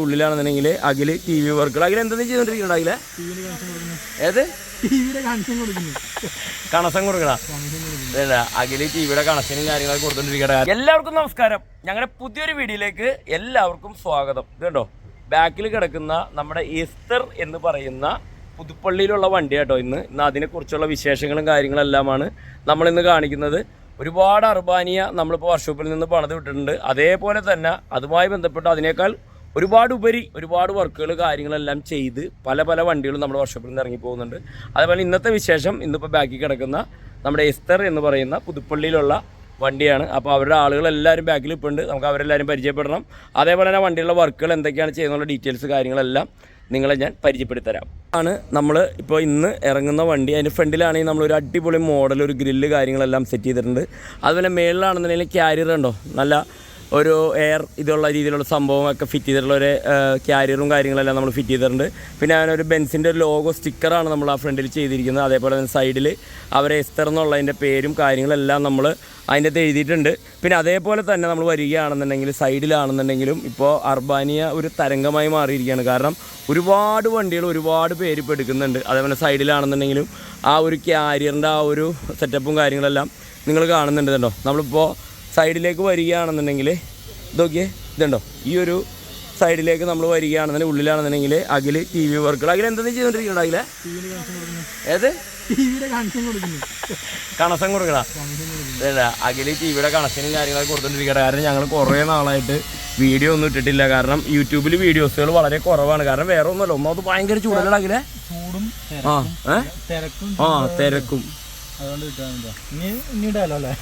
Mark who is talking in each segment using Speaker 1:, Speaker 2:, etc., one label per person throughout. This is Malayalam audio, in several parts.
Speaker 1: ഉള്ളിലാണെന്നുണ്ടെങ്കിൽ അഖിൽ ടി വി വർക്കുകൾ. അഖിൽ എന്താ ചെയ്തോണ്ടിരിക്കുന്നുണ്ട് അഖിലെ? ഏത്?
Speaker 2: കണക്ഷൻ
Speaker 1: കൊടുക്കണ? അഖിൽ ടിവിയുടെ കണക്ഷനും കാര്യങ്ങളൊക്കെ കൊടുത്തോണ്ടിരിക്കണ. എല്ലാവർക്കും നമസ്കാരം. ഞങ്ങളുടെ പുതിയൊരു വീഡിയോയിലേക്ക് എല്ലാവർക്കും സ്വാഗതം. ഇതുണ്ടോ കണ്ടോ? ബാക്കിൽ കിടക്കുന്ന നമ്മുടെ ഈസ്റ്റർ എന്ന് പറയുന്ന പുതുപ്പള്ളിയിലുള്ള വണ്ടി കേട്ടോ ഇന്ന്. ഇന്ന് അതിനെക്കുറിച്ചുള്ള വിശേഷങ്ങളും കാര്യങ്ങളെല്ലാമാണ് നമ്മളിന്ന് കാണിക്കുന്നത്. ഒരുപാട് അർബാനിയ നമ്മളിപ്പോൾ വർക്ക്ഷോപ്പിൽ നിന്ന് പണിത് വിട്ടിട്ടുണ്ട്. അതേപോലെ തന്നെ അതുമായി ബന്ധപ്പെട്ട് അതിനേക്കാൾ ഒരുപാട് ഉപരി ഒരുപാട് വർക്കുകൾ കാര്യങ്ങളെല്ലാം ചെയ്ത് പല പല വണ്ടികളും നമ്മുടെ വർക്ക്ഷോപ്പിൽ നിന്ന് ഇറങ്ങി പോകുന്നുണ്ട്. അതേപോലെ ഇന്നത്തെ വിശേഷം ഇന്നിപ്പോൾ ബാക്കി കിടക്കുന്ന നമ്മുടെ എസ്തർ എന്ന് പറയുന്ന പുതുപ്പള്ളിയിലുള്ള വണ്ടിയാണ്. അപ്പോൾ അവരുടെ ആളുകളെല്ലാവരും ബാക്കിൽ ഇപ്പോൾ ഉണ്ട് നമുക്ക് അവരെല്ലാവരും പരിചയപ്പെടണം. അതേപോലെ തന്നെ വണ്ടിയുള്ള വർക്കുകൾ എന്തൊക്കെയാണ് ചെയ്യുന്നുള്ള ഡീറ്റെയിൽസ് കാര്യങ്ങളെല്ലാം നിങ്ങളെ ഞാൻ പരിചയപ്പെടുത്തരാം ആണ് നമ്മൾ ഇപ്പോൾ ഇന്ന് ഇറങ്ങുന്ന വണ്ടി. അതിന്റെ ഫ്രണ്ടിലാണെങ്കിൽ നമ്മളൊരു അടിപൊളി മോഡൽ ഒരു ഗ്രില്ല് കാര്യങ്ങളെല്ലാം സെറ്റ് ചെയ്തിട്ടുണ്ട്. അതുപോലെ മേളിലാണെന്നുണ്ടെങ്കിൽ ക്യാരിയർ ഉണ്ടോ? നല്ല ഒരു എയർ ഇതുള്ള രീതിയിലുള്ള സംഭവമൊക്കെ ഫിറ്റ് ചെയ്തിട്ടുള്ള ഒരു ക്യാരിയറും കാര്യങ്ങളെല്ലാം നമ്മൾ ഫിറ്റ് ചെയ്തിട്ടുണ്ട്. പിന്നെ അതിനൊരു ബെൻസിന്റെ ഒരു ലോഗോ സ്റ്റിക്കറാണ് നമ്മൾ ആ ഫ്രണ്ടിൽ ചെയ്തിരിക്കുന്നത്. അതേപോലെ തന്നെ സൈഡിൽ അവരെ എസ്തർ എന്നുള്ളതിന്റെ പേരും കാര്യങ്ങളെല്ലാം നമ്മൾ അതിന്റെ അകത്ത് എഴുതിയിട്ടുണ്ട്. പിന്നെ അതേപോലെ തന്നെ നമ്മൾ വരികയാണെന്നുണ്ടെങ്കിൽ സൈഡിലാണെന്നുണ്ടെങ്കിലും ഇപ്പോൾ അർബാനിയ ഒരു തരംഗമായി മാറിയിരിക്കുകയാണ്. കാരണം ഒരുപാട് വണ്ടികൾ ഒരുപാട് പേര് ഇപ്പോൾ എടുക്കുന്നുണ്ട്. അതേപോലെ സൈഡിലാണെന്നുണ്ടെങ്കിലും ആ ഒരു ക്യാരിയറിന്റെ ആ ഒരു സെറ്റപ്പും കാര്യങ്ങളെല്ലാം നിങ്ങൾ കാണുന്നുണ്ട് കേട്ടോ. നമ്മളിപ്പോൾ സൈഡിലേക്ക് വരികയാണെന്നുണ്ടെങ്കിൽ ഇതൊക്കെ ഇതുണ്ടോ? ഈ ഒരു സൈഡിലേക്ക് നമ്മൾ വരികയാണെന്നുണ്ടെങ്കിൽ ഉള്ളിലാണെന്നുണ്ടെങ്കിൽ അഖിൽ ടി വി വർക്കുകൾ അഖിൽ എന്തെങ്കിലും ചെയ്തുകൊണ്ടിരിക്കുന്നുണ്ട് അഖിലെ? ഏത്?
Speaker 2: കണക്ഷൻ
Speaker 1: കൊടുക്കണ അഖിൽ ടി വിയുടെ കണക്ഷനും കാര്യങ്ങളൊക്കെ കൊടുത്തോണ്ടിരിക്കട്ടെ കാരണം ഞങ്ങൾ കുറേ നാളായിട്ട് വീഡിയോ ഒന്നും ഇട്ടിട്ടില്ല. കാരണം യൂട്യൂബിൽ വീഡിയോസുകൾ വളരെ കുറവാണ്. കാരണം വേറെ ഒന്നുമല്ല. ഒന്നാമത് ഭയങ്കര ചൂടല്ല അഖിലെ?
Speaker 2: ചൂടും
Speaker 1: ആ ആ തിരക്കും.
Speaker 2: അതുകൊണ്ട് കിട്ടാൻ ഇനി ഇനി ഇടാലോ അല്ലേ?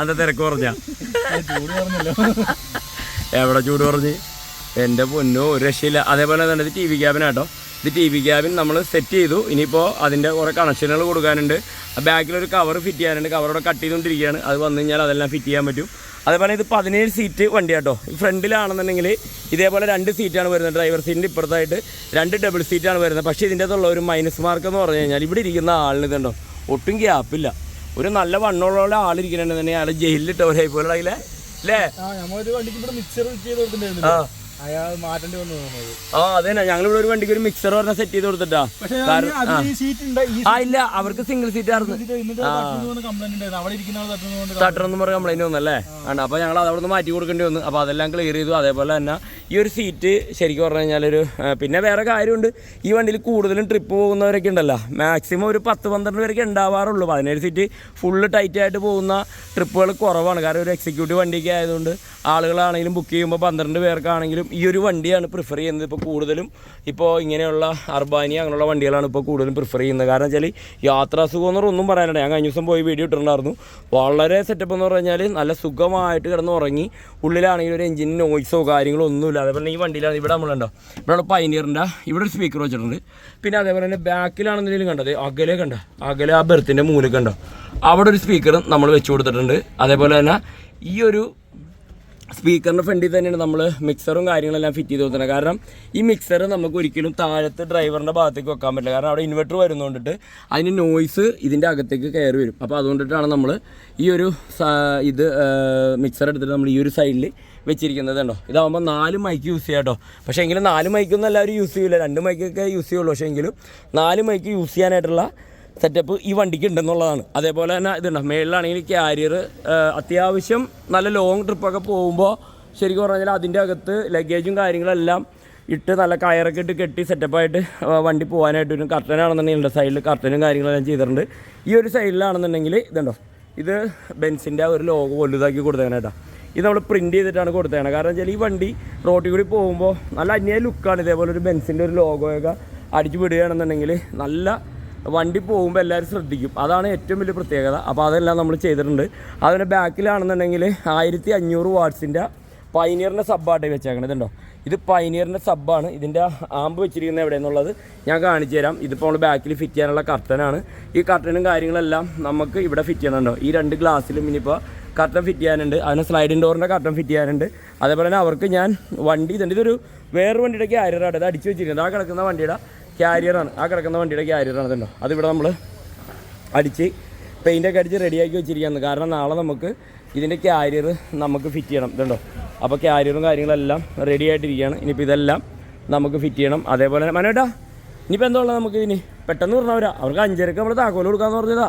Speaker 1: അന്ത തിരക്ക് കുറഞ്ഞ.
Speaker 2: ചൂട് കുറഞ്ഞല്ലോ.
Speaker 1: എവിടെ ചൂട് കുറഞ്ഞ്? എന്റെ പൊന്നോ ഒരു രക്ഷയില്ല. അതേപോലെ തന്നെ ഇത് ടി വി ക്യാബിനാട്ടോ ഇത് ടി വി ക്യാബിൻ നമ്മൾ സെറ്റ് ചെയ്തു. ഇനിയിപ്പോൾ അതിന്റെ കുറേ കണക്ഷനുകൾ കൊടുക്കാനുണ്ട്. ബാക്കിലൊരു കവർ ഫിറ്റ് ചെയ്യാനുണ്ട്. കവറോടെ കട്ട് ചെയ്തുകൊണ്ടിരിക്കുകയാണ് അത് വന്നു കഴിഞ്ഞാൽ അതെല്ലാം ഫിറ്റ് ചെയ്യാൻ പറ്റും. അതേപോലെ ഇത് പതിനേഴ് സീറ്റ് വണ്ടിയാട്ടോ. ഫ്രണ്ടിലാണെന്നുണ്ടെങ്കിൽ ഇതേപോലെ രണ്ട് സീറ്റാണ് വരുന്നത്. ഡ്രൈവർ സീറ്റിന്റെ ഇപ്പുറത്തായിട്ട് രണ്ട് ഡബിൾ സീറ്റാണ് വരുന്നത്. പക്ഷേ ഇതിന്റെ അകത്തുള്ള ഒരു മൈനസ് മാർക്ക് എന്ന് പറഞ്ഞു കഴിഞ്ഞാൽ ഇവിടെ ഇരിക്കുന്ന ആളിന് ഇതുണ്ടോ? ഒട്ടും ഗ്യാപ്പില്ല ഒരു നല്ല വണ്ണമുള്ള ആളിരിക്കുന്നുണ്ടെന്നുണ്ടെങ്കിൽ അയാൾ ജയിലിലിട്ടവരായി പോലെ പോലെ അല്ലേ അല്ലേ
Speaker 2: ആ അയാൾ മാറ്റേണ്ടി വന്നു തോന്നുന്നത്
Speaker 1: ആ അതെ ഞങ്ങളിവിടെ ഒരു വണ്ടിക്ക് ഒരു മിക്സർ പറഞ്ഞ സെറ്റ് ചെയ്ത് കൊടുത്തിട്ടാ. ആ. ഇല്ല. അവർക്ക് സിംഗിൾ സീറ്റ് ആയിരുന്നു. തട്ടണമെന്ന് പറഞ്ഞ കംപ്ലൈന്റ് വന്നല്ലേ? ആണ്. അപ്പൊ ഞങ്ങൾ അതവിടെ നിന്ന് മാറ്റി കൊടുക്കേണ്ടി വന്നു. അപ്പൊ അതെല്ലാം ക്ലിയർ ചെയ്തു. അതേപോലെ തന്നെ ഈ ഒരു സീറ്റ് ശരിക്കും പറഞ്ഞു കഴിഞ്ഞാൽ ഒരു പിന്നെ വേറെ കാര്യമുണ്ട്. ഈ വണ്ടിയിൽ കൂടുതലും ട്രിപ്പ് പോകുന്നവരൊക്കെ ഉണ്ടല്ലോ. മാക്സിമം ഒരു പത്ത് പന്ത്രണ്ട് പേരൊക്കെ ഉണ്ടാവാറുള്ളൂ. പതിനേഴ് സീറ്റ് ഫുള്ള് ടൈറ്റ് ആയിട്ട് പോകുന്ന ട്രിപ്പുകൾ കുറവാണ്. കാരണം ഒരു എക്സിക്യൂട്ടീവ് വണ്ടിയൊക്കെ ആയതുകൊണ്ട് ആളുകളാണെങ്കിലും ബുക്ക് ചെയ്യുമ്പോൾ പന്ത്രണ്ട് പേർക്കാണെങ്കിലും ഈ ഒരു വണ്ടിയാണ് പ്രിഫർ ചെയ്യുന്നത്. ഇപ്പോൾ കൂടുതലും ഇപ്പോൾ ഇങ്ങനെയുള്ള അർബാനി അങ്ങനെയുള്ള വണ്ടികളാണ് ഇപ്പോൾ കൂടുതലും പ്രിഫർ ചെയ്യുന്നത്. കാരണം വെച്ചാൽ യാത്രാ സുഖം എന്ന് ഒന്നും പറയാനില്ല. ഞാൻ കഴിഞ്ഞ ദിവസം പോയി വീഡിയോ ഇട്ടിട്ടുണ്ടായിരുന്നു. വളരെ സെറ്റപ്പ് എന്ന് പറഞ്ഞാൽ നല്ല സുഖമായിട്ട് കിടന്ന് ഉറങ്ങി ഉള്ളിലാണെങ്കിൽ ഒരു എഞ്ചിൻ നോയ്സോ കാര്യങ്ങളോ ഒന്നുമില്ല. അതേപോലെ ഈ വണ്ടിയിലാണ് ഇവിടെ നമ്മളുണ്ടോ ഇവിടെ പൈനിയറിന്റെ ഇവിടെ ഒരു സ്പീക്കർ വെച്ചിട്ടുണ്ട്. പിന്നെ അതേപോലെ തന്നെ ബാക്കിലാണെന്നുണ്ടെങ്കിലും കണ്ടത് അകലെ കണ്ട? അകലെ ആ ബെർത്തിന്റെ മൂലക്കുണ്ടോ കണ്ടോ? അവിടെ ഒരു സ്പീക്കർ നമ്മൾ വെച്ച് കൊടുത്തിട്ടുണ്ട്. അതേപോലെ തന്നെ ഈ ഒരു സ്പീക്കറിന്റെ ഫ്രണ്ടിൽ തന്നെയാണ് നമ്മൾ മിക്സറും കാര്യങ്ങളെല്ലാം ഫിറ്റ് ചെയ്ത് കൊടുക്കുന്നത് കാരണം ഈ മിക്സർ നമുക്ക് ഒരിക്കലും താഴത്ത് ഡ്രൈവറിന്റെ ഭാഗത്തേക്ക് വെക്കാൻ പറ്റില്ല. കാരണം അവിടെ ഇൻവെർട്ടർ വരുന്നതുകൊണ്ടിട്ട് അതിന് നോയ്സ് ഇതിന്റെ അകത്തേക്ക് കയറി വരും. അപ്പോൾ അതുകൊണ്ടിട്ടാണ് നമ്മൾ ഈ ഒരു ഇത് മിക്സർ എടുത്തിട്ട് നമ്മൾ ഈ ഒരു സൈഡിൽ വെച്ചിരിക്കുന്നത് കണ്ടോ? ഇതാകുമ്പോൾ നാല് മൈക്ക് യൂസ് ചെയ്യാം കേട്ടോ. പക്ഷേ എങ്കിലും നാല് മൈക്കൊന്നും എല്ലാവരും യൂസ് ചെയ്യില്ല രണ്ട് മൈക്കൊക്കെ യൂസ് ചെയ്യുള്ളൂ. പക്ഷേ എങ്കിലും നാല് മൈക്ക് യൂസ് ചെയ്യാനായിട്ടുള്ള സെറ്റപ്പ് ഈ വണ്ടിക്ക് ഉണ്ടെന്നുള്ളതാണ്. അതേപോലെ തന്നെ ഇതുണ്ട് മേളിലാണെങ്കിൽ ക്യാരിയർ അത്യാവശ്യം നല്ല ലോങ് ട്രിപ്പൊക്കെ പോകുമ്പോൾ ശരിക്കും പറഞ്ഞാൽ അതിന്റെ അകത്ത് ലഗേജും കാര്യങ്ങളെല്ലാം ഇട്ട് നല്ല കയറൊക്കെ ഇട്ട് കെട്ടി സെറ്റപ്പായിട്ട് വണ്ടി പോകാനായിട്ട് ഒരു കർട്ടനാണെന്നുണ്ടെങ്കിൽ സൈഡിൽ കർട്ടനും കാര്യങ്ങളെല്ലാം ചെയ്തിട്ടുണ്ട്. ഈ ഒരു സൈഡിലാണെന്നുണ്ടെങ്കിൽ ഇതുണ്ടോ ഇത് ബെൻസിന്റെ ഒരു ലോഗോ വലുതാക്കി കൊടുത്തേനേട്ടാ ഇത് നമ്മൾ പ്രിന്റ് ചെയ്തിട്ടാണ് കൊടുത്തേക്കണം. കാരണം വെച്ചാൽ ഈ വണ്ടി റോട്ടിൽ കൂടി പോകുമ്പോൾ നല്ല അന്യായ ലുക്കാണ് ഇതേപോലെ ഒരു ബെൻസിന്റെ ഒരു ലോഗോയൊക്കെ അടിച്ചു വിടുകയാണെന്നുണ്ടെങ്കിൽ നല്ല വണ്ടി പോകുമ്പോൾ എല്ലാവരും ശ്രദ്ധിക്കും. അതാണ് ഏറ്റവും വലിയ പ്രത്യേകത. അപ്പോൾ അതെല്ലാം നമ്മൾ ചെയ്തിട്ടുണ്ട്. അതിന്റെ ബാക്കിലാണെന്നുണ്ടെങ്കിൽ ആയിരത്തി അഞ്ഞൂറ് വാട്ട്സിന്റെ പൈനിയറിന്റെ സബ്ബാട്ടേ വെച്ചേക്കണത് ഇതുണ്ടോ ഇത് പൈനിയറിന്റെ സബ്ബാണ് ഇതിന്റെ ആമ്പ് വെച്ചിരിക്കുന്നത് എവിടെയെന്നുള്ളത് ഞാൻ കാണിച്ചു തരാം. ഇതിപ്പോൾ നമ്മൾ ബാക്കിൽ ഫിറ്റ് ചെയ്യാനുള്ള കർട്ടനാണ്. ഈ കർട്ടനും കാര്യങ്ങളെല്ലാം നമുക്ക് ഇവിടെ ഫിറ്റ് ചെയ്യുന്നുണ്ടോ ഈ രണ്ട് ഗ്ലാസ്സിലും ഇനിയിപ്പോൾ കർട്ടൻ ഫിറ്റ് ചെയ്യാനുണ്ട്. അതിന് സ്ലൈഡിംഗ് ഡോറിന്റെ കർട്ടൻ ഫിറ്റ് ചെയ്യാനുണ്ട്. അതേപോലെ തന്നെ അവർക്ക് ഞാൻ വണ്ടി ഇതുണ്ട് ഇതൊരു വേറൊരു വണ്ടിയുടെ ക്യാരിയറാണ് ഇത് അടിച്ചു വെച്ചിരിക്കുന്നത്. ആ കിടക്കുന്ന വണ്ടിയുടെ ക്യാരിയറാണ് ആ കിടക്കുന്ന വണ്ടിയുടെ ക്യാരിയറാണ് അതുണ്ടോ അതിവിടെ നമ്മൾ അടിച്ച് പെയിന്റൊക്കെ അടിച്ച് റെഡിയാക്കി വെച്ചിരിക്കുകയാണ്. കാരണം നാളെ നമുക്ക് ഇതിന്റെ ക്യാരിയർ നമുക്ക് ഫിറ്റ് ചെയ്യണം ഇതുണ്ടോ? അപ്പോൾ ക്യാരിയറും കാര്യങ്ങളെല്ലാം റെഡി ആയിട്ടിരിക്കുകയാണ്. ഇനിയിപ്പോൾ ഇതെല്ലാം നമുക്ക് ഫിറ്റ് ചെയ്യണം. അതേപോലെ തന്നെ മനോട്ടാ ഇനിയിപ്പോൾ എന്താ ഉള്ളത് നമുക്ക് ഇനി പെട്ടെന്ന് പറഞ്ഞവരാ അവർക്ക് അഞ്ചരക്ക് നമ്മൾ താക്കോൽ കൊടുക്കാന്ന് പറഞ്ഞതാ.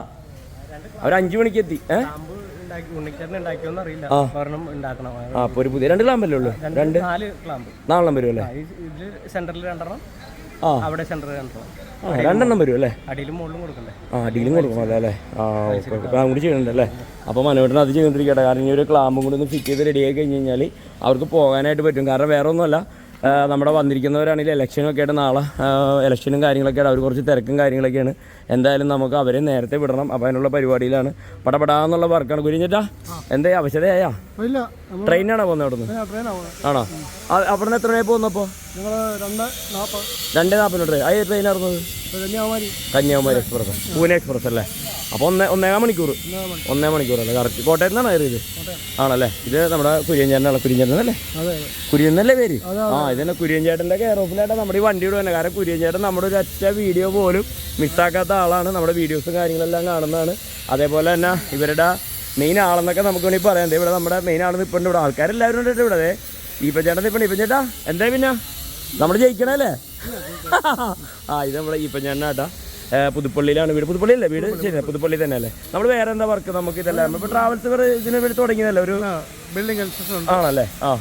Speaker 1: അവർ അഞ്ച് മണിക്ക് എത്തി. ഏ?
Speaker 3: ക്ലാമ്പ് ഉണ്ടാക്കി ഉണ്ണിച്ചേട്ടൻ ഉണ്ടാക്കിയോന്ന് അറിയില്ല.
Speaker 1: ആ. ഒരു പുതിയ രണ്ട് ക്ലാമ്പല്ലേ ഉള്ളൂ? രണ്ട് നാലെണ്ണം വരും അല്ലേ
Speaker 3: സെന്ററിൽ രണ്ടെണ്ണം. അവിടെ സെന്റർ
Speaker 1: ആ രണ്ടെണ്ണം വരും അല്ലേ?
Speaker 3: അടിയിലും മുകളിലും കൊടുക്കണ്ടേ?
Speaker 1: ആ അടിയിലും കൊടുക്കണമല്ലോ അല്ലേ ആ ഓക്കെ ഓക്കെ. അതും കൂടി ചെയ്യണ്ട അല്ലേ? അപ്പോൾ മനോഹരൻ അത് ചെയ്തിരിക്കട്ടെ കാരണം ഇനി ഒരു ക്ലാമ്പും കൂടി ഒന്ന് ഫിറ്റ് ചെയ്ത് റെഡി ആയി കഴിഞ്ഞ് കഴിഞ്ഞാൽ അവർക്ക് പോകാനായിട്ട് പറ്റും. കാരണം വേറെ ഒന്നുമല്ല നമ്മുടെ വന്നിരിക്കുന്നവരാണെങ്കിൽ ഇലക്ഷനൊക്കെ ആയിട്ട് നാളെ ഇലക്ഷനും കാര്യങ്ങളൊക്കെ ആയിട്ട് അവർ കുറച്ച് തിരക്കും കാര്യങ്ങളൊക്കെയാണ്. എന്തായാലും നമുക്ക് അവരെ നേരത്തെ വിടണം. അപ്പോൾ അതിനുള്ള പരിപാടിയിലാണ്. പടപടാന്നുള്ള വർക്കാണ്. കുരിഞ്ഞിട്ടാ എന്തേ അവശതയായാ? ട്രെയിനാണോ പോകുന്നത് അവിടുന്ന്? ആണോ? അവിടെ നിന്ന് എത്ര മണിയായി പോകുന്നപ്പോൾ
Speaker 2: രണ്ട് നാൽപ്പത്
Speaker 1: രണ്ടേ നാൽപ്പത് ട്രെയിൻ അത്? ട്രെയിൻ ഇറങ്ങുന്നത്
Speaker 2: കന്യാകുമാരി
Speaker 1: എക്സ്പ്രസ്. പൂനെ എക്സ്പ്രസ് അല്ലേ? അപ്പോൾ ഒന്നേ ഒന്നേകാൽ മണിക്കൂർ ഒന്നേ മണിക്കൂർ അല്ലേ? കറക്റ്റ്. കോട്ടയത്ത് നിന്നാണ് കയറിയത് ആണല്ലേ? ഇത് നമ്മുടെ കുര്യഞ്ചേട്ടനാണ്
Speaker 2: കുര്യഞ്ചേട്ടനല്ലേ?
Speaker 1: കുര്യന്നല്ലേ പേര്? ആ ഇതന്നെ കുര്യഞ്ചേട്ടന്റെ കെയർ ഓഫിലായിട്ട് നമ്മുടെ ഈ വണ്ടി തന്നെ കാരണം കുര്യഞ്ചേട്ടൻ നമ്മുടെ ഒരു ഒറ്റ വീഡിയോ പോലും മിസ്സാക്കാത്ത ആളാണ്. നമ്മുടെ വീഡിയോസും കാര്യങ്ങളെല്ലാം കാണുന്നതാണ്. അതേപോലെ തന്നെ ഇവരുടെ മെയിൻ ആളെന്നൊക്കെ നമുക്ക് വേണമെങ്കിൽ പറയാം. ഇവിടെ നമ്മുടെ മെയിൻ ആൾ ഇപ്പം ഇവിടെ. ആൾക്കാരെല്ലാവരും ഉണ്ട് ഇവിടെ ഈപ്പൻ ചേട്ടൻ ഇപ്പം ഇപ്പം ചേട്ടാ എന്താ പിന്നെ? നമ്മൾ ജയിക്കണല്ലേ? ആ ഇത് നമ്മുടെ ഇപ്പം ചേട്ടനാട്ടാ പുതുപ്പള്ളിയിലാണ് വീട്. പുതുപ്പള്ളി അല്ലേ വീട് ശരി പുതുപ്പള്ളി. തന്നെ അല്ലേ നമ്മൾ വേറെ എന്താ വർക്ക് നമുക്ക് ഇതെല്ലാം? ഇപ്പം ട്രാവൽസ് വേറെ ഇതിന് വേണ്ടി തുടങ്ങിയതല്ലേ? ഒരു
Speaker 2: ബിൽഡിംഗ് കൺസ്ട്രക്ഷൻ
Speaker 1: ആണല്ലേ? ആ.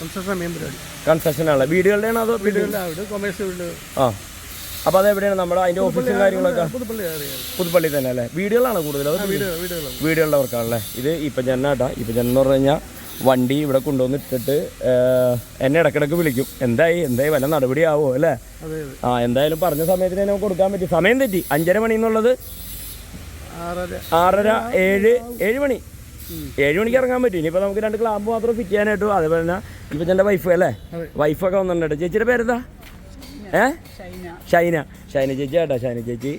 Speaker 2: കൺസ്ട്രക്ഷൻ മെയിൻ പരിപാടി.
Speaker 1: കൺസ്ട്രക്ഷൻ ആണല്ലേ? വീടുകളുടെയാണോ അതോ വീടുകളുടെ
Speaker 2: വീട് കൊമേഴ്സ് വീട്
Speaker 1: ആ. അപ്പോൾ അതെവിടെയാണ് നമ്മുടെ അതിന്റെ ഓഫീസും കാര്യങ്ങളൊക്കെ?
Speaker 2: പുതുപ്പള്ളി
Speaker 1: തന്നെ അല്ലേ? വീടുകളാണ് കൂടുതൽ?
Speaker 2: വീടുകളിലവർക്കാണല്ലേ
Speaker 1: വീടുകളുടെ വർക്കാണല്ലേ ഇത് ഇപ്പം ജന്നാട്ടാ ഇപ്പം എന്ന് പറഞ്ഞു കഴിഞ്ഞാൽ വണ്ടി ഇവിടെ കൊണ്ടുവന്ന് ഇട്ടിട്ട് എന്നെ ഇടക്കിടക്ക് വിളിക്കും. എന്തായി? എന്തായി? വല്ല നടപടിയാവോ? അല്ലേ? ആ എന്തായാലും പറഞ്ഞ സമയത്തിന് നമുക്ക് കൊടുക്കാൻ പറ്റി. സമയം തെറ്റി. അഞ്ചര മണി എന്നുള്ളത്
Speaker 2: ആറര.
Speaker 1: ആറര ഏഴ് ഏഴ് മണി. ഏഴ് മണിക്ക് ഇറങ്ങാൻ പറ്റും. ഇനിയിപ്പോൾ നമുക്ക് രണ്ട് ക്ലാമ്പ് മാത്രം ഫിറ്റ് ചെയ്യാനായിട്ടു അതേപോലെ തന്നെ ഇപ്പം എന്റെ വൈഫ് അല്ലേ? വൈഫൊക്കെ വന്നിട്ടുണ്ട്. ചേച്ചിയുടെ പേരെന്താ? ഏ? ഷൈന. ഷൈന. ചേച്ചി ആട്ടാ ഷൈന ചേച്ചി.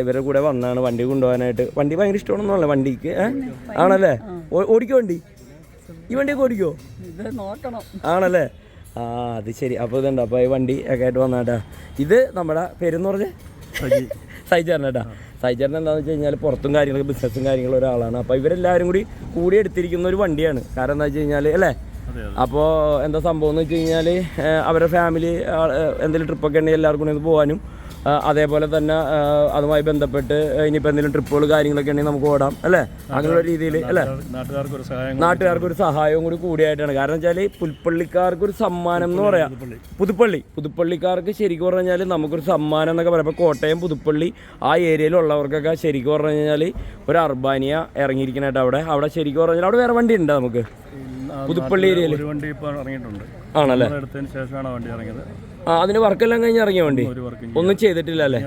Speaker 1: ഇവരുടെ കൂടെ വന്നാണ് വണ്ടി കൊണ്ടുപോകാനായിട്ട്. വണ്ടി ഭയങ്കര ഇഷ്ടമാണെന്നല്ല വണ്ടിക്ക് ആണല്ലേ? ഓടിക്കോ വണ്ടി? ഈ വണ്ടിയൊക്കെ ഓടിക്കോ?
Speaker 4: ഇത് നോക്കണം.
Speaker 1: ആണല്ലേ? ആ അത് ശരി. അപ്പോൾ ഇതുണ്ട്. അപ്പോൾ ഈ വണ്ടി ഒക്കെ ആയിട്ട് വന്നാട്ടാ. ഇത് നമ്മുടെ പേരെന്ന് പറഞ്ഞേ? കേട്ടാ സൈചാരൻ എന്താണെന്ന് വെച്ച് കഴിഞ്ഞാൽ പുറത്തും കാര്യങ്ങളും ബിസിനസ്സും കാര്യങ്ങളും ഒരാളാണ്. അപ്പോൾ ഇവരെല്ലാവരും കൂടി കൂടി എടുത്തിരിക്കുന്ന ഒരു വണ്ടിയാണ്. കാരണം എന്താ വെച്ച് കഴിഞ്ഞാൽ അല്ലേ? അപ്പോൾ എന്താ സംഭവം എന്ന് വെച്ച് കഴിഞ്ഞാൽ അവരുടെ ഫാമിലി എന്തെങ്കിലും ട്രിപ്പൊക്കെ ഉണ്ടെങ്കിൽ എല്ലാവർക്കും ഇത് പോകാനും അതേപോലെ തന്നെ അതുമായി ബന്ധപ്പെട്ട് ഇനിയിപ്പോൾ എന്തെങ്കിലും ട്രിപ്പുകൾ കാര്യങ്ങളൊക്കെ ഉണ്ടെങ്കിൽ നമുക്ക് ഓടാം അല്ലേ? അങ്ങനെയുള്ള രീതിയിൽ അല്ലേ?
Speaker 2: നാട്ടുകാർക്ക് ഒരു
Speaker 1: സഹായവും കൂടി കൂടിയായിട്ടാണ്. കാരണം വെച്ചാൽ പുൽപ്പള്ളിക്കാർക്ക് ഒരു സമ്മാനം എന്ന് പറയാം. പുതുപ്പള്ളി. പുതുപ്പള്ളിക്കാർക്ക് ശരിക്കും പറഞ്ഞു കഴിഞ്ഞാൽ നമുക്കൊരു സമ്മാനം എന്നൊക്കെ പറയാം. ഇപ്പോൾ കോട്ടയം പുതുപ്പള്ളി ആ ഏരിയയിലുള്ളവർക്കൊക്കെ ശരിക്കും പറഞ്ഞു കഴിഞ്ഞാൽ ഒരു അർബാനിയ ഇറങ്ങിയിരിക്കണായിട്ട് അവിടെ. അവിടെ ശരിക്കും പറഞ്ഞാൽ കഴിഞ്ഞാൽ അവിടെ വേറെ വണ്ടി ഉണ്ട് നമുക്ക്? പുതുപ്പള്ളി ഏരിയയിൽ
Speaker 2: ഒരു വണ്ടി ഇപ്പോൾ ഇറങ്ങിയിട്ടുണ്ട്.
Speaker 1: ആണല്ലേ?
Speaker 2: എടുത്തതിന് ശേഷമാണ് വണ്ടി ഇറങ്ങിയത്.
Speaker 1: ആ അതിന് വർക്കെല്ലാം കഴിഞ്ഞ് ഇറങ്ങിയ വണ്ടി? ഒന്നും ചെയ്തിട്ടില്ല അല്ലേ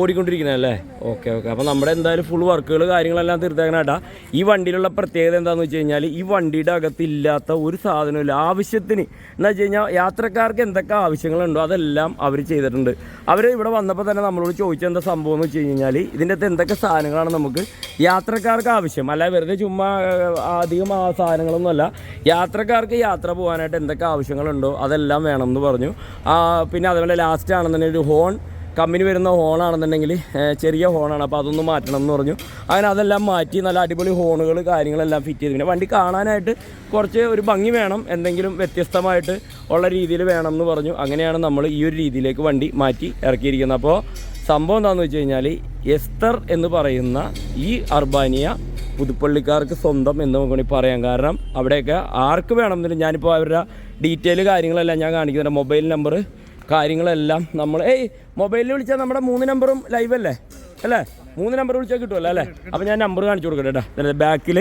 Speaker 2: ഓടിക്കൊണ്ടിരിക്കുന്ന
Speaker 1: അല്ലേ ഓക്കെ ഓക്കെ. അപ്പോൾ നമ്മുടെ എന്തായാലും ഫുൾ വർക്കുകൾ കാര്യങ്ങളെല്ലാം തീർത്തേക്കണേട്ടാ ഈ വണ്ടിയിലുള്ള പ്രത്യേകത എന്താണെന്ന് വെച്ച് കഴിഞ്ഞാൽ ഈ വണ്ടിയുടെ അകത്ത് ഇല്ലാത്ത ഒരു സാധനമില്ല ആവശ്യത്തിന് എന്ന് വെച്ച് കഴിഞ്ഞാൽ യാത്രക്കാർക്ക് എന്തൊക്കെ ആവശ്യങ്ങളുണ്ടോ അതെല്ലാം അവർ ചെയ്തിട്ടുണ്ട്. അവർ ഇവിടെ വന്നപ്പോൾ തന്നെ നമ്മളോട് ചോദിച്ച എന്താ സംഭവം എന്ന് വെച്ച് കഴിഞ്ഞാൽ ഇതിന്റെ അകത്ത് എന്തൊക്കെ സാധനങ്ങളാണ് നമുക്ക് യാത്രക്കാർക്ക് ആവശ്യം. അല്ല വെറുതെ ചുമ്മാ അധികം ആ സാധനങ്ങളൊന്നുമല്ല. യാത്രക്കാർക്ക് യാത്ര പോകാനായിട്ട് എന്തൊക്കെ ആവശ്യങ്ങളുണ്ടോ അതെല്ലാം വേണം എന്ന് പറഞ്ഞു. പിന്നെ അതുപോലെ ലാസ്റ്റ് ആണെന്നുണ്ടെങ്കിൽ ഒരു ഹോൺ കമ്പനി വരുന്ന ഹോണാണെന്നുണ്ടെങ്കിൽ ചെറിയ ഹോണാണ് അപ്പോൾ അതൊന്ന് മാറ്റണം എന്ന് പറഞ്ഞു. അങ്ങനെ അതെല്ലാം മാറ്റി നല്ല അടിപൊളി ഹോണുകൾ കാര്യങ്ങളെല്ലാം ഫിറ്റ് ചെയ്തു. പിന്നെ വണ്ടി കാണാനായിട്ട് കുറച്ച് ഒരു ഭംഗി വേണം. എന്തെങ്കിലും വ്യത്യസ്തമായിട്ട് ഉള്ള രീതിയിൽ വേണം എന്ന് പറഞ്ഞു. അങ്ങനെയാണ് നമ്മൾ ഈ ഒരു രീതിയിലേക്ക് വണ്ടി മാറ്റി ഇറക്കിയിരിക്കുന്നത്. അപ്പോൾ സംഭവം എന്താണെന്ന് വെച്ച് കഴിഞ്ഞാൽ എസ്തർ എന്ന് പറയുന്ന ഈ അർബാനിയ പുതുപ്പള്ളിക്കാർക്ക് സ്വന്തം എന്ന് നമുക്ക് പറയാം. കാരണം അവിടെയൊക്കെ ആർക്ക് വേണമെന്നില്ല. ഞാനിപ്പോൾ അവരുടെ ഡീറ്റെയിൽ കാര്യങ്ങളെല്ലാം ഞാൻ കാണിക്കുന്നുണ്ട്. മൊബൈൽ നമ്പർ കാര്യങ്ങളെല്ലാം നമ്മൾ ഏയ് മൊബൈലിൽ വിളിച്ചാൽ നമ്മുടെ മൂന്ന് നമ്പറും ലൈവ് അല്ലേ? അല്ലേ? മൂന്ന് നമ്പർ വിളിച്ചാൽ കിട്ടുമല്ലോ അല്ലേ? അപ്പോൾ ഞാൻ നമ്പർ കാണിച്ചു കൊടുക്കട്ടെ കേട്ടോ ബാക്കിൽ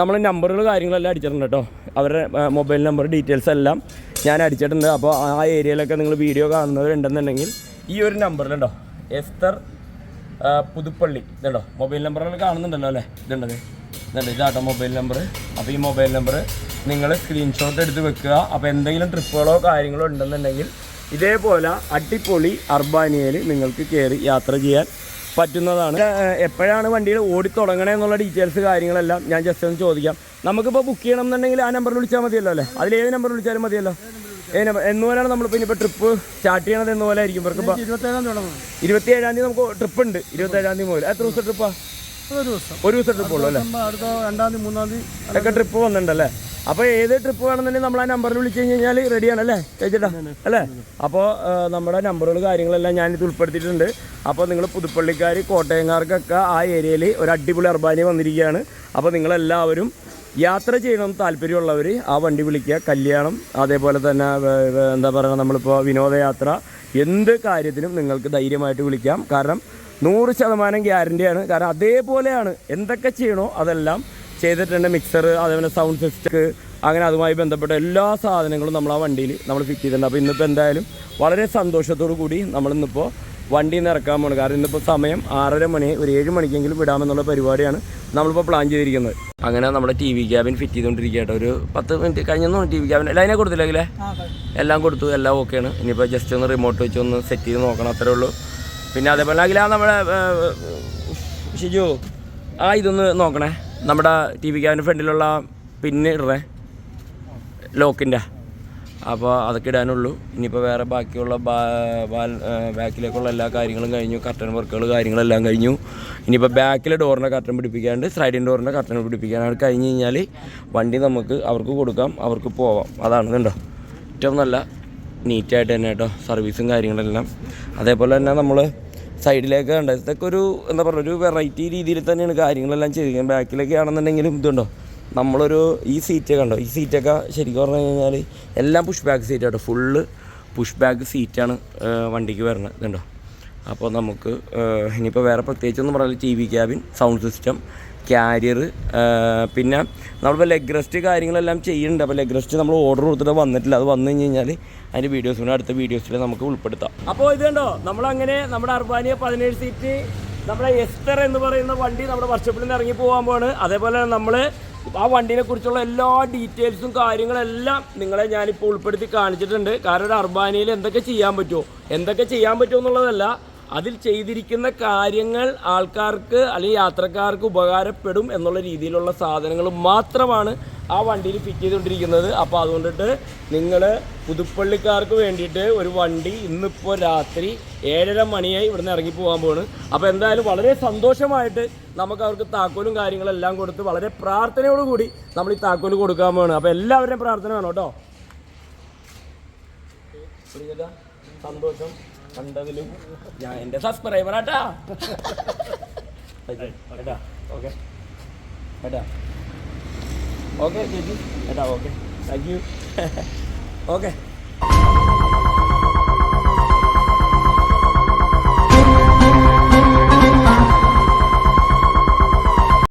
Speaker 1: നമ്മൾ നമ്പറുകൾ കാര്യങ്ങളെല്ലാം അടിച്ചിട്ടുണ്ട് കേട്ടോ അവരുടെ മൊബൈൽ നമ്പർ ഡീറ്റെയിൽസ് എല്ലാം ഞാൻ അടിച്ചിട്ടുണ്ട്. അപ്പോൾ ആ ഏരിയയിലൊക്കെ നിങ്ങൾ വീഡിയോ കാണുന്നവരുണ്ടെന്നുണ്ടെങ്കിൽ ഈ ഒരു നമ്പറിലുണ്ടോ എസ്തർ പുതുപ്പള്ളി ഇതുണ്ടോ മൊബൈൽ നമ്പറുകൾ കാണുന്നുണ്ടല്ലോ അല്ലേ? ഇതുണ്ടത്. ഇതുണ്ട് ഇതാട്ടോ മൊബൈൽ നമ്പർ അപ്പോൾ ഈ മൊബൈൽ നമ്പർ നിങ്ങൾ സ്ക്രീൻഷോട്ട് എടുത്ത് വെക്കുക. അപ്പോൾ എന്തെങ്കിലും ട്രിപ്പുകളോ കാര്യങ്ങളോ ഉണ്ടെന്നുണ്ടെങ്കിൽ ഇതേപോലെ അടിപൊളി അർബാനിയയിൽ നിങ്ങൾക്ക് കയറി യാത്ര ചെയ്യാൻ പറ്റുന്നതാണ്. എപ്പോഴാണ് വണ്ടിയിൽ ഓടിത്തുടങ്ങണേ എന്നുള്ള ഡീറ്റെയിൽസ് കാര്യങ്ങളെല്ലാം ഞാൻ ജസ്റ്റ് ഒന്ന് ചോദിക്കാം. നമുക്കിപ്പോൾ ബുക്ക് ചെയ്യണം എന്നുണ്ടെങ്കിൽ ആ നമ്പറിൽ വിളിച്ചാൽ മതിയല്ലോ അല്ലേ? അതിൽ ഏത് നമ്പർ വിളിച്ചാലും മതിയല്ലോ? ഏത് നമ്പർ എന്നുപോലെയാണ് നമ്മളിപ്പോൾ ഇനിയിപ്പോൾ ട്രിപ്പ് സ്റ്റാർട്ട് ചെയ്യണത് എന്നുപോലെ ആയിരിക്കും ഇവർക്ക്
Speaker 2: ഇരുപത്തേഴാം തുടങ്ങും
Speaker 1: ഇരുപത്തി ഏഴാം തീയതി നമുക്ക് ട്രിപ്പ് ഉണ്ട്. ഇരുപത്തി ഏഴാം തീയതി മുതൽ. എത്ര ദിവസം ട്രിപ്പാ
Speaker 2: ഒരു ദിവസം.
Speaker 1: ഒരു ദിവസം ട്രിപ്പ് ഉള്ളൂ അല്ലേ?
Speaker 2: അടുത്ത രണ്ടാം തീയതി മൂന്നാം തീയതി
Speaker 1: ഒക്കെ ട്രിപ്പ് വന്നിട്ടുണ്ടല്ലേ? അപ്പോൾ ഏത് ട്രിപ്പ് വേണമെന്നുണ്ടെങ്കിൽ നമ്മൾ ആ നമ്പറിൽ വിളിച്ചു കഴിഞ്ഞു കഴിഞ്ഞാൽ റെഡിയാണ് അല്ലേ? ചേച്ചിട്ടാ? അല്ലേ? അപ്പോൾ നമ്മുടെ നമ്പറുകൾ കാര്യങ്ങളെല്ലാം ഞാനിത് ഉൾപ്പെടുത്തിയിട്ടുണ്ട്. അപ്പോൾ നിങ്ങൾ പുതുപ്പള്ളിക്കാർ കോട്ടയംകാർക്കൊക്കെ ആ ഏരിയയിൽ ഒരു അടിപൊളി അർബാനി വന്നിരിക്കുകയാണ്. അപ്പോൾ നിങ്ങളെല്ലാവരും യാത്ര ചെയ്യണം താല്പര്യമുള്ളവർ ആ വണ്ടി വിളിക്കുക. കല്യാണം അതേപോലെ തന്നെ എന്താ പറയുക നമ്മളിപ്പോൾ വിനോദയാത്ര എന്ത് കാര്യത്തിനും നിങ്ങൾക്ക് ധൈര്യമായിട്ട് വിളിക്കാം. കാരണം നൂറ് ശതമാനം ഗ്യാരന്റിയാണ് കാരണം അതേപോലെയാണ് എന്തൊക്കെ ചെയ്യണോ അതെല്ലാം ചെയ്തിട്ടുണ്ട്. മിക്സർ അതേപോലെ സൗണ്ട് സിസ്റ്റം അങ്ങനെ അതുമായി ബന്ധപ്പെട്ട എല്ലാ സാധനങ്ങളും നമ്മൾ ആ വണ്ടിയിൽ നമ്മൾ ഫിറ്റ് ചെയ്തിട്ടുണ്ട്. അപ്പോൾ ഇന്നിപ്പോൾ എന്തായാലും വളരെ സന്തോഷത്തോടു കൂടി നമ്മളിന്നിപ്പോൾ വണ്ടിയിൽ നിന്ന് ഇറക്കാൻ പോകണം കാരണം ഇന്നിപ്പോൾ സമയം ആറര മണി ഒരു ഏഴ് മണിക്കെങ്കിലും വിടാമെന്നുള്ള പരിപാടിയാണ് നമ്മളിപ്പോൾ പ്ലാൻ ചെയ്തിരിക്കുന്നത്. അങ്ങനെ നമ്മുടെ ടി വി ക്യാബിൻ ഫിറ്റ് ചെയ്തുകൊണ്ടിരിക്കുക കേട്ടോ. ഒരു പത്ത് മിനിറ്റ് കഴിഞ്ഞൊന്നും ടി വി ക്യാബിൻ ലൈനെ കൊടുത്തില്ലെങ്കിലേ എല്ലാം കൊടുത്തു. എല്ലാം ഓക്കെയാണ് ഇനിയിപ്പോൾ ജസ്റ്റ് ഒന്ന് റിമോട്ട് വെച്ച് ഒന്ന് സെറ്റ് ചെയ്ത് നോക്കണം. അത്രേ ഉള്ളൂ. പിന്നെ അതേപോലെ അഖില നമ്മുടെ ഷിജു ആ ഇതൊന്ന് നോക്കണേ. നമ്മുടെ ടി വി ക്യാബിന്റെ ഫ്രണ്ടിലുള്ള പിന്നെ ഇടണേ. ലോക്കിന്റെ അപ്പോൾ അതൊക്കെ ഇടാനുള്ളൂ. ഇനിയിപ്പോൾ വേറെ ബാക്കിയുള്ള ബാക്കിലേക്കുള്ള എല്ലാ കാര്യങ്ങളും കഴിഞ്ഞു. കർട്ടൻ വർക്കുകൾ കാര്യങ്ങളെല്ലാം കഴിഞ്ഞു. ഇനിയിപ്പോൾ ബാക്കിലെ ഡോറിന്റെ കർട്ടൻ പിടിപ്പിക്കാണ്ട് സൈഡിന്റെ ഡോറിന്റെ കർട്ടൻ പിടിപ്പിക്കാനാണ് കഴിഞ്ഞ് കഴിഞ്ഞാൽ വണ്ടി നമുക്ക് അവർക്ക് കൊടുക്കാം അവർക്ക് പോവാം. അതാണ് കേട്ടോ ഏറ്റവും നല്ല നീറ്റായിട്ട് തന്നെ കേട്ടോ. സർവീസും കാര്യങ്ങളെല്ലാം. അതേപോലെ തന്നെ നമ്മൾ സൈഡിലേക്ക് കണ്ട? ഇതൊക്കെ ഒരു എന്താ പറയുക ഒരു വെറൈറ്റി രീതിയിൽ തന്നെയാണ് കാര്യങ്ങളെല്ലാം ചെയ്തിരിക്കുന്നത് ബാക്കിലേക്ക് ആണെന്നുണ്ടെങ്കിലും ഇതുണ്ടോ? നമ്മളൊരു ഈ സീറ്റ് കണ്ടോ? ഈ സീറ്റൊക്കെ ശരിക്കും പറഞ്ഞു കഴിഞ്ഞാൽ എല്ലാം പുഷ് ബാക്ക് സീറ്റ് കേട്ടോ ഫുള്ള് പുഷ് ബാക്ക് സീറ്റാണ് വണ്ടിക്ക് വരുന്നത്. ഇതുണ്ടോ? അപ്പോൾ നമുക്ക് ഇനിയിപ്പോൾ വേറെ പ്രത്യേകിച്ചൊന്നും പറയാനില്ല. T V cabin sound system carrier പിന്നെ നമ്മളിപ്പോൾ ലെഗ് റെസ്റ്റ് കാര്യങ്ങളെല്ലാം ചെയ്യുന്നുണ്ട്. അപ്പോൾ ലെഗ് റെസ്റ്റ് നമ്മൾ ഓർഡർ കൊടുത്തിട്ട് വന്നിട്ടില്ല. അത് വന്നു കഴിഞ്ഞ് കഴിഞ്ഞാൽ അതിന്റെ വീഡിയോസ് കൂടെ അടുത്ത വീഡിയോസിൽ നമുക്ക് ഉൾപ്പെടുത്താം. അപ്പോൾ ഇത് കണ്ടോ? നമ്മളങ്ങനെ നമ്മുടെ അർബാനിയ പതിനേഴ് സീറ്റ് നമ്മുടെ എസ്തർ എന്ന് പറയുന്ന വണ്ടി നമ്മുടെ വർഷപ്പിൽ നിന്ന് ഇറങ്ങി പോകാൻ പോവാണ്. അതേപോലെ നമ്മൾ ആ വണ്ടിനെ കുറിച്ചുള്ള എല്ലാ ഡീറ്റെയിൽസും കാര്യങ്ങളെല്ലാം നിങ്ങളെ ഞാനിപ്പോൾ ഉൾപ്പെടുത്തി കാണിച്ചിട്ടുണ്ട്. കാരണം ഒരു അർബാനിയയിൽ എന്തൊക്കെ ചെയ്യാൻ പറ്റുമോ എന്തൊക്കെ ചെയ്യാൻ പറ്റുമോ എന്നുള്ളതല്ല അതിൽ ചെയ്തിരിക്കുന്ന കാര്യങ്ങൾ ആൾക്കാർക്ക് അല്ലെങ്കിൽ യാത്രക്കാർക്ക് ഉപകാരപ്പെടും എന്നുള്ള രീതിയിലുള്ള സാധനങ്ങൾ മാത്രമാണ് ആ വണ്ടിയിൽ ഫിറ്റ് ചെയ്തുകൊണ്ടിരിക്കുന്നത്. അപ്പോൾ അതുകൊണ്ടിട്ട് നിങ്ങൾ പുതുപ്പള്ളിക്കാർക്ക് വേണ്ടിയിട്ട് ഒരു വണ്ടി ഇന്നിപ്പോൾ രാത്രി ഏഴര മണിയായി ഇവിടുന്ന് ഇറങ്ങി പോകാൻ പോവാണ്. അപ്പോൾ എന്തായാലും വളരെ സന്തോഷമായിട്ട് നമുക്ക് അവർക്ക് താക്കോലും കാര്യങ്ങളെല്ലാം കൊടുത്ത് വളരെ പ്രാർത്ഥനയോടുകൂടി നമ്മൾ ഈ താക്കോൽ കൊടുക്കാൻ പോവാണ്. അപ്പോൾ എല്ലാവരുടെയും പ്രാർത്ഥന വേണം കേട്ടോ. സന്തോഷം. കണ്ടതിലും ഞാൻ എന്റെ സബ്സ്ക്രൈബറാട്ടാ ഏട്ടാ ഓക്കെ ഏട്ടാ ഓക്കെ ചേച്ചി. ഏട്ടാ ഓക്കെ താങ്ക് യു ഓക്കെ